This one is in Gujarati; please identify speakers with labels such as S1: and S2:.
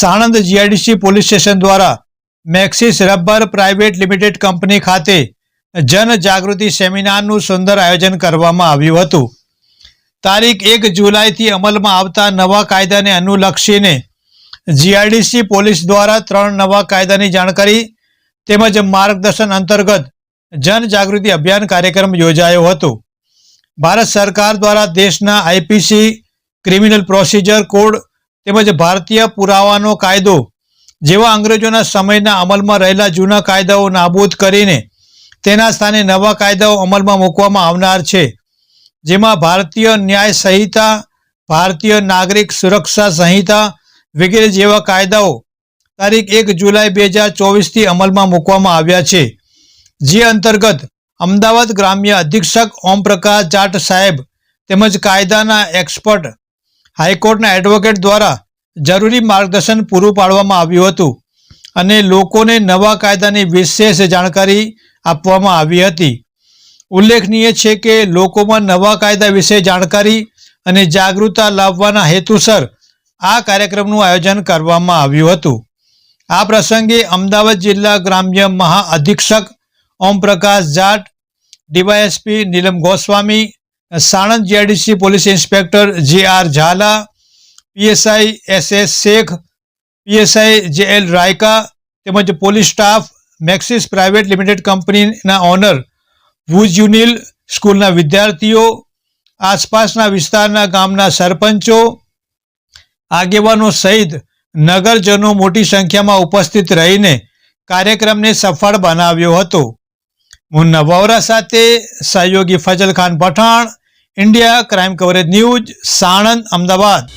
S1: સાણંદ જીઆઈડીસી પોલીસ સ્ટેશન દ્વારા Maxis rubber private limited company ખાતે જનજાગૃતિ સેમિનારનું સુંદર આયોજન કરવામાં આવ્યું હતું. તારીખ એક જુલાઈથી અમલમાં આવતા નવા કાયદાને અનુલક્ષીને જીઆઈડીસી પોલીસ દ્વારા ત્રણ નવા કાયદાની જાણકારી તેમજ માર્ગદર્શન અંતર્ગત જનજાગૃતિ અભિયાન કાર્યક્રમ યોજાયો હતો. ભારત સરકાર દ્વારા દેશના આઈપીસી, ક્રિમિનલ પ્રોસિજર કોડ તેમજ ભારતીય પુરાવાનો કાયદો જેવા અંગ્રેજોના સમયના અમલમાં રહેલા જૂના કાયદાઓ નાબૂદ કરીને તેના સ્થાને નવા કાયદાઓ અમલમાં મૂકવામાં આવનાર છે, જેમાં ભારતીય ન્યાય સંહિતા, ભારતીય નાગરિક સુરક્ષા સંહિતા વગેરે જેવા કાયદાઓ તારીખ એક જુલાઈ બે હજાર ચોવીસથી અમલમાં મૂકવામાં આવ્યા છે. જે અંતર્ગત અમદાવાદ ગ્રામ્ય અધિક્ષક ઓમપ્રકાશ જાટ સાહેબ તેમજ કાયદાના એક્સપર્ટ હાઈકોર્ટના એડવોકેટ દ્વારા જરૂરી માર્ગદર્શન પૂરું પાડવામાં આવ્યું હતું અને લોકોને નવા કાયદાની વિશેષ જાણકારી આપવામાં આવી હતી. ઉલ્લેખનીય છે કે લોકોમાં નવા કાયદા વિશે જાણકારી અને જાગૃતતા લાવવાના હેતુસર આ કાર્યક્રમનું આયોજન કરવામાં આવ્યું હતું. આ પ્રસંગે અમદાવાદ જિલ્લા ગ્રામ્ય મહા અધિક્ષક Omprakash Jat, DySP Neelam Goswami Sanand GIDC police inspector J R Zala PSI S S Shaikh PSI J L Raika તેમજ police staff Maxis private limited કંપનીના ઓનર ભુજ યુનિલ સ્કૂલના વિદ્યાર્થીઓ, આસપાસના વિસ્તારના ગામના સરપંચો, આગેવાનો સહિત નગરજનો મોટી સંખ્યામાં ઉપસ્થિત રહીને કાર્યક્રમને સફળ બનાવ્યો હતો. મુન્ના વોરા સાથે સહયોગી Fazal Khan Pathan India crime coverage news Sanand Ahmedabad